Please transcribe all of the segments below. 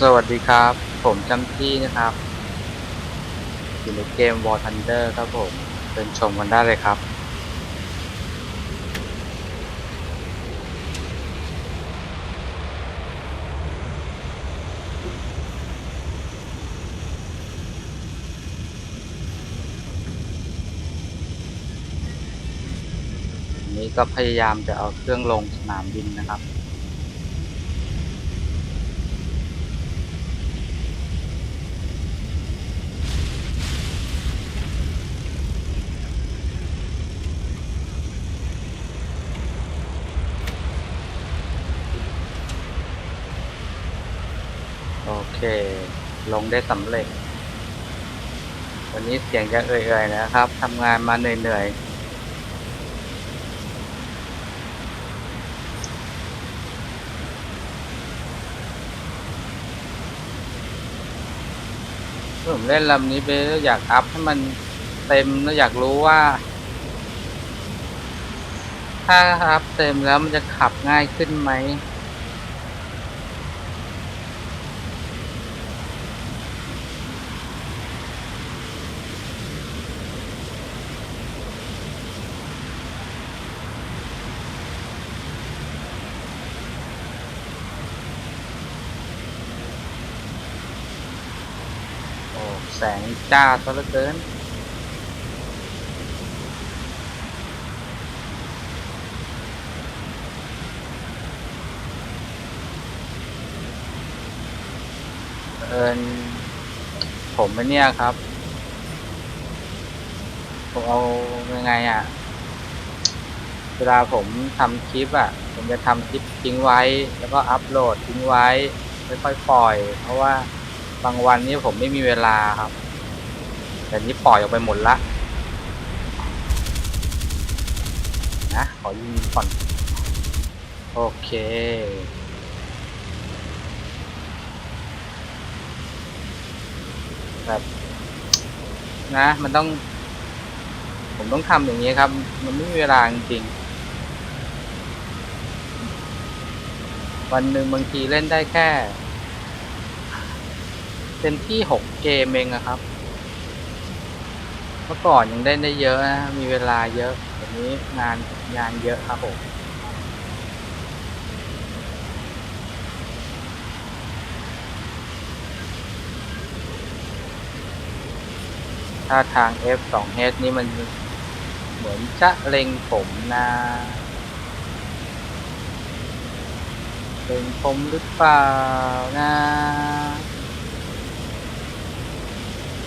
สวัสดีครับ ผมจำที่นะครับ อยู่ในเกม War Thunder ครับผมเชิญชมกันได้เลยครับนี้ก็พยายามจะเอาเครื่องลงสนามบินนะครับ เค ลงได้สำเร็จ วันนี้เสียงจะเอื่อยๆนะครับทำงานมาเหนื่อยๆผมเล่นลำนี้ไปแล้วอยากอัพให้มันเต็มแล้วอยากรู้ว่า ถ้าอัพเต็มแล้วมันจะขับง่ายขึ้นไหม แสงจ้าซะเหลือเกินเอินผมไอ้เนี่ยครับ ผมเอายังไงอะ เวลาผมทำคลิปอะ ผมจะทำคลิปทิ้งไว้ แล้วก็อัพโหลดทิ้งไว้ไม่ค่อยปล่อย เพราะว่า บางวันนี้ผมไม่มีเวลาครับ แต่นี้ปล่อยออกไปหมดละ นะ ขอยิงก่อน โอเค แบบนะ มันต้อง ผมต้องทำอย่างนี้ครับ มันไม่มีเวลาจริงๆวันหนึ่งบางทีเล่นได้แค่ เต็มที่หกเกมเองอะครับ เมื่อก่อนยังได้ได้เยอะนะ มีเวลาเยอะวันนี้งานงานเยอะครับผมถ้าทาง F2H นี่มันเหมือนจะเล็งผมนะ เล็งผมหรือเปล่านะ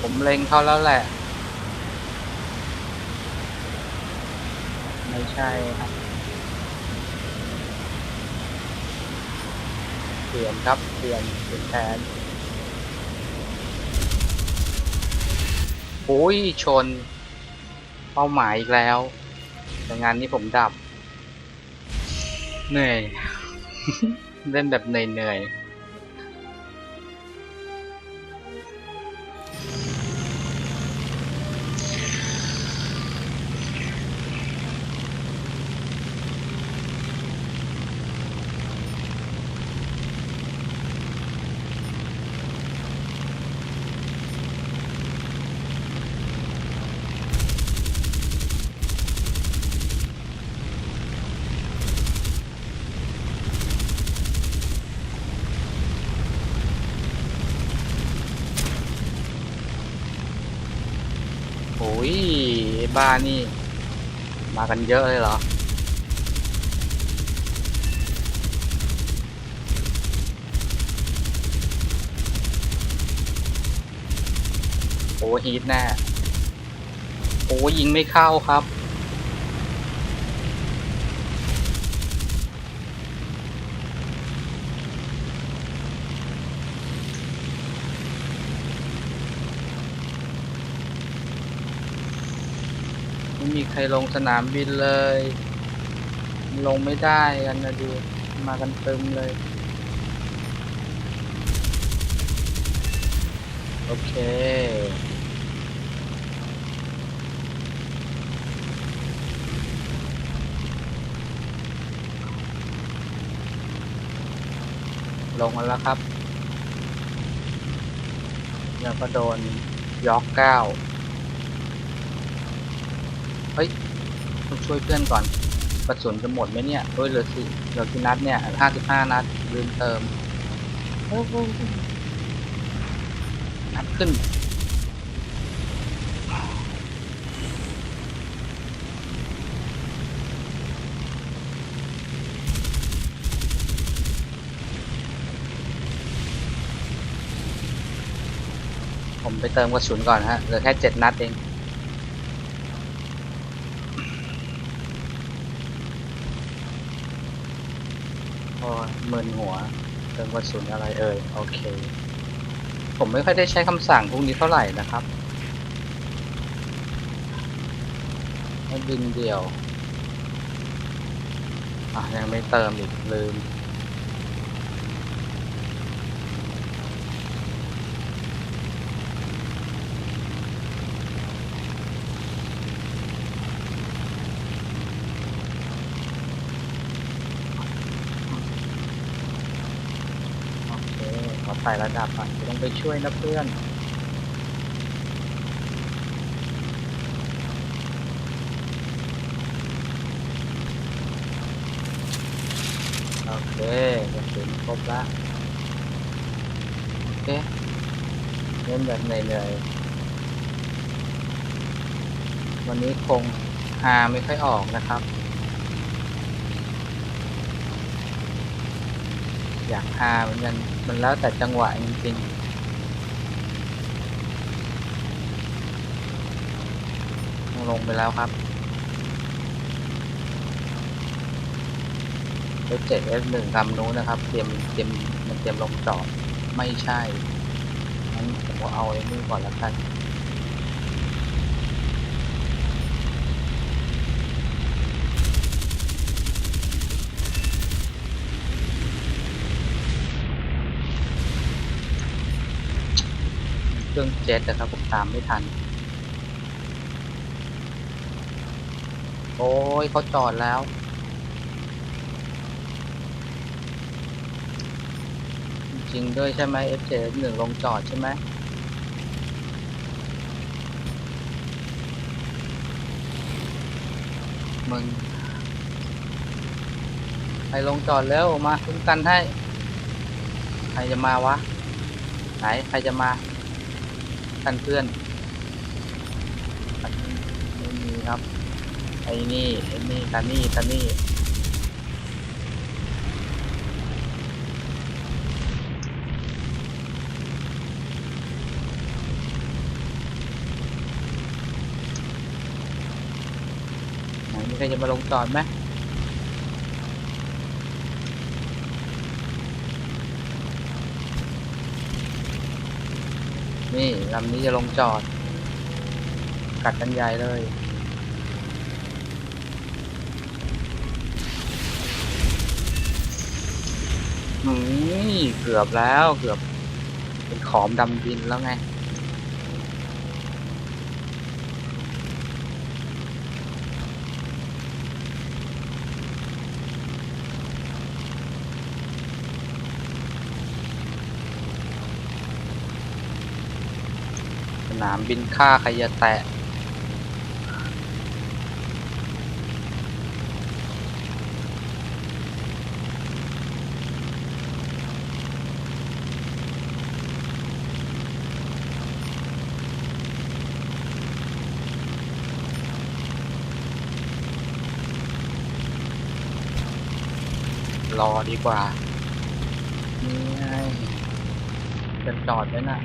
ผมเล็งเขาแล้วแหละ ไม่ใช่ครับเปลี่ยนครับเปลี่ยนเปลี่ยนแผนโอ้ยชน เป้าหมายอีกแล้ว แต่งานนี้ผมดับ เหนื่อย เล่นแบบเหนื่อยๆ บ้านี่ มากันเยอะเลยเหรอ โอ้ฮีทแน่ โอ้ยิงไม่เข้าครับ ไม่มีใครลงสนามบินเลย ลงไม่ได้กันนะดู มากันเต็มเลย โอเคลงมาแล้วครับ แล้วก็โดนยอกเก้า ฮ้ยต้องช่วยเพื่อนก่อนกระสุนจะหมดไหมเนี่ยโอ้ยเหลือสี่เหลือกี่นัดเนี่ยห้าสิบห้านัดลืมเติมนัดขึ้นผมไปเติมกระสุนก่อนฮะเหลือแค่เจ็ดนัดเอง พอเมินหัวเติมกระสุนอะไรเอ่ย โอเค ผมไม่ค่อยได้ใช้คำสั่งพวกนี้เท่าไหร่นะครับให้บินเดี่ยว อะ ยังไม่เติมอีกลืม โอเค ขอไต่ระดับอะเดี๋ยต้องไปช่วยนะเพื่อนโอเคกระสุนครบละโอเคเล่นแบบเหนื่อยๆวันนี้คงหาไม่ค่อยออกนะครับ อยากหาเหมือนกันมันแล้วแต่จังหวะจริงๆลงไปแล้วครับ F7 F1 ลำนู้นนะครับ เตรียมเตรียมมันเตรียมลงจอดไม่ใช่งั้นผมเอาไอ้นี่ก่อนแล้วกัน รื่องเจ็ตนะครับผมตามไม่ทัน โอ้ยเขาจอดแล้ว จริงด้วยใช่ไหม F7 หนึ่งลงจอดใช่ไหมมึงใครลงจอดแล้วมาคุ้มกันให้ ใครจะมาวะ ไหน ใครจะมา กันเพื่อนไม่มีครับไอ้นี่ไอ้นี่ตานี่ตานี่ไหนมีใครจะมาลงจอดไหม นี่ลำนี้จะลงจอด กัดกันใหญ่เลยอืมเกือบแล้วเกือบ เป็นขอมดำดินแล้วไง นามบินค่าใครจะแตะรอดีกว่า นี่ไงจะจอดไว้น่ะ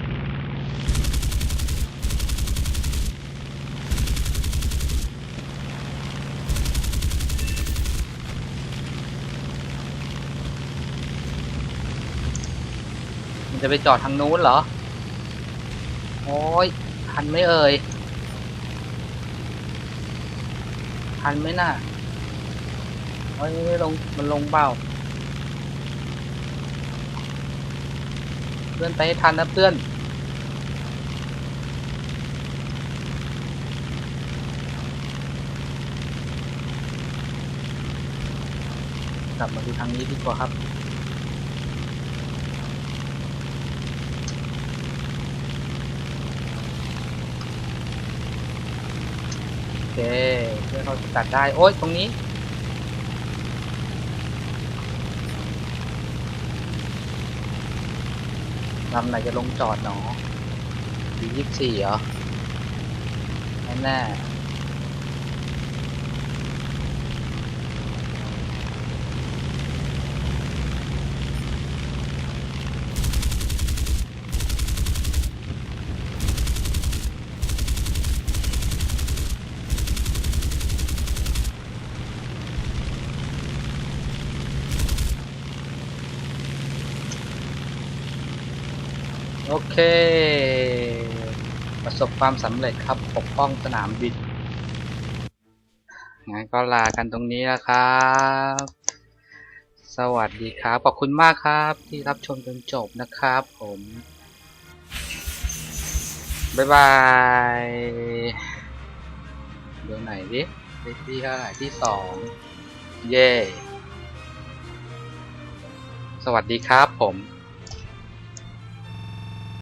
น จะไปจอดทางนู้นเหรอ โอ้ยทันไม่เอ่ยทันไหมน่ะโอ้ยไม่ลงมันลงเปล่าเพื่อนไปให้ทันนะเพื่อน กลับมาดูทางนี้ดีกว่าครับ เคเพื่อเขาตัดได้ โอ๊ย ตรงนี้ ลำไหนจะลงจอดหนอดียี่สี่เหรอ แน่แน่ อเค ประสบความสำเร็จครับปกป้องสนามบินงั้นก็ลากันตรงนี้แล้วครับ สวัสดีครับ ขอบคุณมากครับที่รับชมจนจบนะครับผม บ๊ายบายดูไหนดิได้ที่เท่าไหร่ที่สองเย่สวัสดีครับผม